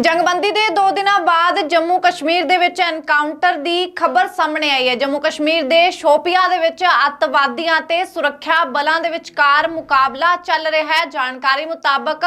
ਜੰਗਬੰਦੀ ਦੇ 2 ਦਿਨਾਂ ਬਾਅਦ ਜੰਮੂ ਕਸ਼ਮੀਰ ਦੇ ਵਿੱਚ ਐਨਕਾਊਂਟਰ ਦੀ ਖਬਰ ਸਾਹਮਣੇ ਆਈ ਹੈ। ਜੰਮੂ ਕਸ਼ਮੀਰ ਦੇ ਸ਼ੋਪੀਆ ਦੇ ਵਿੱਚ ਅੱਤਵਾਦੀਆਂ ਤੇ ਸੁਰੱਖਿਆ ਬਲਾਂ ਦੇ ਵਿਚਕਾਰ ਮੁਕਾਬਲਾ ਚੱਲ ਰਿਹਾ ਹੈ। ਜਾਣਕਾਰੀ ਮੁਤਾਬਕ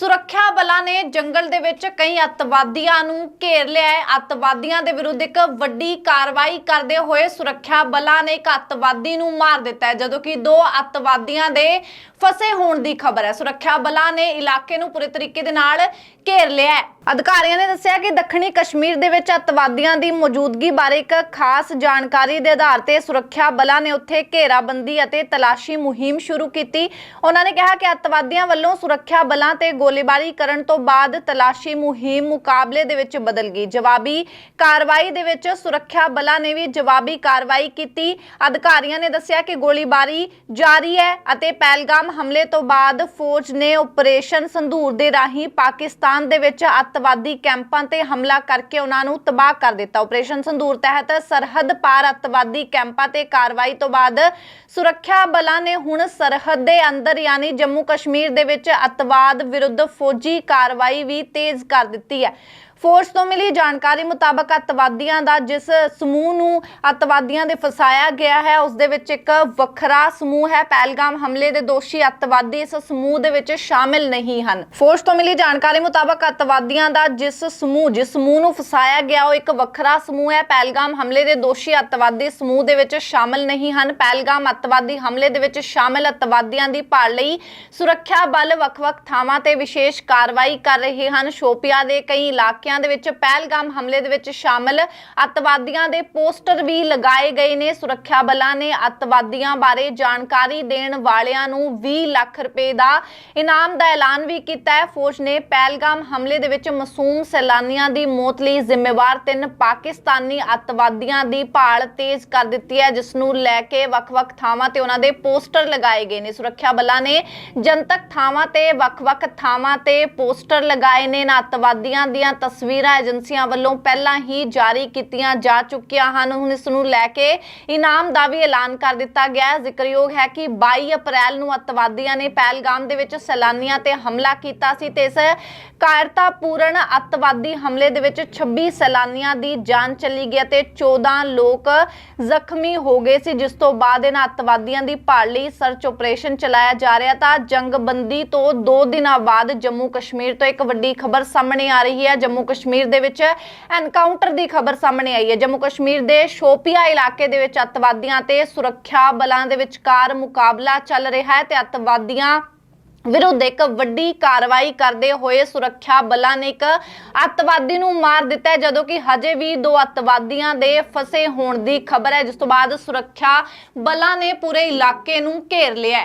ਸੁਰੱਖਿਆ ਬਲਾਂ ਨੇ ਜੰਗਲ ਦੇ ਵਿੱਚ ਕਈ ਅੱਤਵਾਦੀਆਂ ਨੂੰ ਘੇਰ ਲਿਆ ਹੈ। ਅੱਤਵਾਦੀਆਂ ਦੇ ਵਿਰੁੱਧ ਇੱਕ ਵੱਡੀ ਕਾਰਵਾਈ ਕਰਦੇ ਹੋਏ ਸੁਰੱਖਿਆ ਬਲਾਂ ਨੇ ਇੱਕ ਅੱਤਵਾਦੀ ਨੂੰ ਮਾਰ ਦਿੱਤਾ ਹੈ, ਜਦੋਂ ਕਿ ਦੋ ਅੱਤਵਾਦੀਆਂ ਦੇ ਫਸੇ ਹੋਣ ਦੀ ਖਬਰ ਹੈ। ਸੁਰੱਖਿਆ ਬਲਾਂ ਨੇ ਇਲਾਕੇ ਨੂੰ ਪੂਰੇ ਤਰੀਕੇ ਦੇ ਨਾਲ ਘੇਰ ਲਿਆ ਹੈ। ਅਧਿਕਾਰੀਆਂ ਨੇ ਦੱਸਿਆ ਕਿ ਦੱਖਣੀ ਕਸ਼ਮੀਰ ਦੇ ਵਿੱਚ ਅੱਤਵਾਦੀਆਂ ਦੀ ਮੌਜੂਦਗੀ ਬਾਰੇ ਇੱਕ ਖਾਸ ਜਾਣਕਾਰੀ ਦੇ ਆਧਾਰ ਤੇ ਸੁਰੱਖਿਆ ਬਲਾਂ ਨੇ ਉੱਥੇ ਘੇਰਾਬੰਦੀ ਅਤੇ ਤਲਾਸ਼ੀ ਮੁਹਿੰਮ ਸ਼ੁਰੂ ਕੀਤੀ। ਉਹਨਾਂ ਨੇ ਕਿਹਾ ਕਿ ਅੱਤਵਾਦੀਆਂ ਵੱਲੋਂ ਸੁਰੱਖਿਆ ਬਲਾਂ ਤੇ ਗੋਲੀਬਾਰੀ ਕਰਨ ਤੋਂ ਬਾਅਦ ਤਲਾਸ਼ੀ ਮੁਹਿੰਮ ਮੁਕਾਬਲੇ ਦੇ ਵਿੱਚ ਬਦਲ ਗਈ। ਜਵਾਬੀ ਕਾਰਵਾਈ ਦੇ ਵਿੱਚ ਸੁਰੱਖਿਆ ਬਲਾਂ ਨੇ ਵੀ ਜਵਾਬੀ ਕਾਰਵਾਈ ਕੀਤੀ। ਅਧਿਕਾਰੀਆਂ ਨੇ ਦੱਸਿਆ ਕਿ ਗੋਲੀਬਾਰੀ ਜਾਰੀ ਹੈ ਅਤੇ ਪਹਿਲਗਾਮ ਹਮਲੇ ਤੋਂ ਬਾਅਦ ਫੌਜ ਨੇ ਆਪਰੇਸ਼ਨ ਸੰਧੂਰ ਦੇ ਰਾਹੀਂ ਪਾਕਿਸਤਾਨ ਦੇ ਵਿੱਚ ਅੱਤਵਾਦੀ ਕੈਂਪਾਂ ਤੇ ਹਮਲਾ ਕਰਕੇ ਉਹਨਾਂ ਨੂੰ ਤਬਾਹ ਕਰ ਦਿੱਤਾ। ਆਪਰੇਸ਼ਨ ਸੰਧੂਰ ਤਹਿਤ ਸਰਹੱਦ ਪਾਰ ਅੱਤਵਾਦੀ ਕੈਂਪਾਂ ਤੇ ਕਾਰਵਾਈ ਤੋਂ ਬਾਅਦ ਸੁਰੱਖਿਆ ਬਲਾਂ ਨੇ ਹੁਣ ਸਰਹੱਦ ਦੇ ਅੰਦਰ, ਯਾਨੀ ਜੰਮੂ ਕਸ਼ਮੀਰ ਦੇ ਵਿੱਚ ਅੱਤਵਾਦ ਵਿਰੁੱਧ ਫੌਜੀ ਕਾਰਵਾਈ ਵੀ ਤੇਜ਼ ਕਰ ਦਿੱਤੀ ਹੈ। ਫੋਰਸ ਤੋਂ ਮਿਲੀ ਜਾਣਕਾਰੀ ਮੁਤਾਬਕ ਅੱਤਵਾਦੀਆਂ ਦਾ ਜਿਸ ਸਮੂਹ ਨੂੰ ਅੱਤਵਾਦੀਆਂ ਦੇ ਫਸਾਇਆ ਗਿਆ ਹੈ, ਉਸ ਦੇ ਵਿੱਚ ਇੱਕ ਵੱਖਰਾ ਸਮੂਹ ਹੈ। ਪਹਿਲਗਾਮ ਹਮਲੇ ਦੇ ਦੋਸ਼ੀ ਅੱਤਵਾਦੀ ਇਸ ਸਮੂਹ ਦੇ ਵਿੱਚ ਸ਼ਾਮਿਲ ਨਹੀਂ ਹਨ। ਫੋਰਸ ਤੋਂ ਮਿਲੀ ਜਾਣਕਾਰੀ ਮੁਤਾਬਕ ਅੱਤਵਾਦੀਆਂ ਦਾ ਜਿਸ ਸਮੂਹ ਜਿਸ ਸਮੂਹ ਨੂੰ ਫਸਾਇਆ ਗਿਆ, ਉਹ ਇੱਕ ਵੱਖਰਾ ਸਮੂਹ ਹੈ। ਪਹਿਲਗਾਮ ਹਮਲੇ ਦੇ ਦੋਸ਼ੀ ਅੱਤਵਾਦੀ ਸਮੂਹ ਦੇ ਵਿੱਚ ਸ਼ਾਮਿਲ ਨਹੀਂ ਹਨ। ਪਹਿਲਗਾਮ ਅੱਤਵਾਦੀ ਹਮਲੇ ਦੇ ਵਿੱਚ ਸ਼ਾਮਿਲ ਅੱਤਵਾਦੀਆਂ ਦੀ ਭਾਲ ਲਈ ਸੁਰੱਖਿਆ ਬਲ ਵੱਖ-ਵੱਖ ਥਾਵਾਂ ਤੇ ਵਿਸ਼ੇਸ਼ ਕਾਰਵਾਈ ਕਰ ਰਹੇ ਹਨ। ਸ਼ੋਪੀਆ ਦੇ ਕਈ ਇਲਾਕੇ ਇਲਾਕਿਆਂ ਦੇ ਵਿੱਚ ਪਹਿਲਗਾਮ ਹਮਲੇ ਦੇ ਵਿੱਚ ਸ਼ਾਮਿਲ ਅੱਤਵਾਦੀਆਂ ਦੇ ਪੋਸਟਰ ਵੀ ਲਗਾਏ ਗਏ ਨੇ। ਸੁਰੱਖਿਆ ਬਲਾਂ ਨੇ ਅੱਤਵਾਦੀਆਂ ਬਾਰੇ ਜਾਣਕਾਰੀ ਦੇਣ ਵਾਲਿਆਂ ਨੂੰ 20 ਲੱਖ ਰੁਪਏ ਦਾ ਇਨਾਮ ਦਾ ਐਲਾਨ ਵੀ ਕੀਤਾ ਹੈ। ਫੌਜ ਨੇ ਪਹਿਲਗਾਮ ਹਮਲੇ ਦੇ ਵਿੱਚ ਮਾਸੂਮ ਸੈਲਾਨੀਆਂ ਦੀ ਮੌਤ ਲਈ ਜ਼ਿੰਮੇਵਾਰ ਤਿੰਨ ਪਾਕਿਸਤਾਨੀ ਅੱਤਵਾਦੀਆਂ ਦੀ ਭਾਲ ਤੇਜ਼ ਕਰ ਦਿੱਤੀ ਹੈ, ਜਿਸ ਨੂੰ ਲੈ ਕੇ ਵੱਖ-ਵੱਖ ਥਾਵਾਂ ਤੇ ਉਹਨਾਂ ਦੇ ਪੋਸਟਰ ਲਗਾਏ ਗਏ ਨੇ। ਸੁਰੱਖਿਆ ਬਲਾਂ ਨੇ ਜਨਤਕ ਥਾਵਾਂ ਤੇ ਵੱਖ-ਵੱਖ ਥਾਵਾਂ ਤੇ ਪੋਸਟਰ ਲਗਾਏ ਨੇ ਅੱਤਵਾਦੀਆਂ ਦੀਆਂ ਤਸਵੀਰਾਂ ਤਸਵੀਰਾਂ ਏਜੰਸੀਆਂ ਵੱਲੋਂ ਪਹਿਲਾਂ ਹੀ ਜਾਰੀ ਕੀਤੀਆਂ ਜਾ ਚੁੱਕੀਆਂ ਹਨ। ਹੁਣ ਇਸ ਨੂੰ ਲੈ ਕੇ ਇਨਾਮ ਦਾ ਵੀ ਐਲਾਨ ਕਰ ਦਿੱਤਾ ਗਿਆ ਹੈ। ਜ਼ਿਕਰਯੋਗ ਹੈ ਕਿ 22 ਅਪ੍ਰੈਲ ਨੂੰ ਅੱਤਵਾਦੀਆਂ ਨੇ ਪਹਿਲਗਾਮ ਦੇ ਵਿੱਚ ਸੈਲਾਨੀਆਂ ਤੇ ਹਮਲਾ ਕੀਤਾ ਸੀ ਤੇ ਇਸ ਕਾਇਰਤਾਪੂਰਨ ਅੱਤਵਾਦੀ ਹਮਲੇ ਦੇ ਵਿੱਚ 26 ਸੈਲਾਨੀਆਂ ਦੀ ਜਾਨ ਚਲੀ ਗਈ ਤੇ 14 ਲੋਕ ਜ਼ਖਮੀ ਹੋ ਗਏ ਸੀ। ਜਿਸ ਤੋਂ ਬਾਅਦ ਇਹਨਾਂ ਅੱਤਵਾਦੀਆਂ ਦੀ ਭਾਲ ਲਈ ਸਰਚ ਆਪਰੇਸ਼ਨ ਚਲਾਇਆ ਜਾ ਰਿਹਾ ਤਾਂ ਜੰਗਬੰਦੀ ਤੋਂ 2 ਦਿਨਾਂ ਬਾਅਦ ਜੰਮੂ ਕਸ਼ਮੀਰ ਤੋਂ ਇੱਕ ਵੱਡੀ ਖਬਰ ਸਾਹਮਣੇ ਆ ਰਹੀ ਹੈ। ਜੰਮੂ ਕਸ਼ਮੀਰ ਦੇ ਵਿੱਚ ਐਨਕਾਊਂਟਰ ਦੀ ਖਬਰ ਸਾਹਮਣੇ ਆਈ ਹੈ। ਜੰਮੂ ਕਸ਼ਮੀਰ ਦੇ ਸ਼ੋਪੀਆ ਇਲਾਕੇ ਦੇ ਵਿੱਚ ਅੱਤਵਾਦੀਆਂ ਤੇ ਸੁਰੱਖਿਆ ਬਲਾਂ ਦੇ ਵਿਚਕਾਰ ਮੁਕਾਬਲਾ ਚੱਲ ਰਿਹਾ ਹੈ ਤੇ ਅੱਤਵਾਦੀਆਂ ਵਿਰੁੱਧ ਇੱਕ ਵੱਡੀ ਕਾਰਵਾਈ ਕਰਦੇ ਹੋਏ ਸੁਰੱਖਿਆ ਬਲਾਂ ਨੇ ਇੱਕ ਅੱਤਵਾਦੀ ਨੂੰ ਮਾਰ ਦਿੱਤਾ ਜਦੋਂ ਕਿ ਹਜੇ ਵੀ ਦੋ ਅੱਤਵਾਦੀਆਂ ਦੇ ਫਸੇ ਹੋਣ ਦੀ ਖਬਰ ਹੈ, ਜਿਸ ਤੋਂ ਬਾਅਦ ਸੁਰੱਖਿਆ ਬਲਾਂ ਨੇ ਪੂਰੇ ਇਲਾਕੇ ਨੂੰ ਘੇਰ ਲਿਆ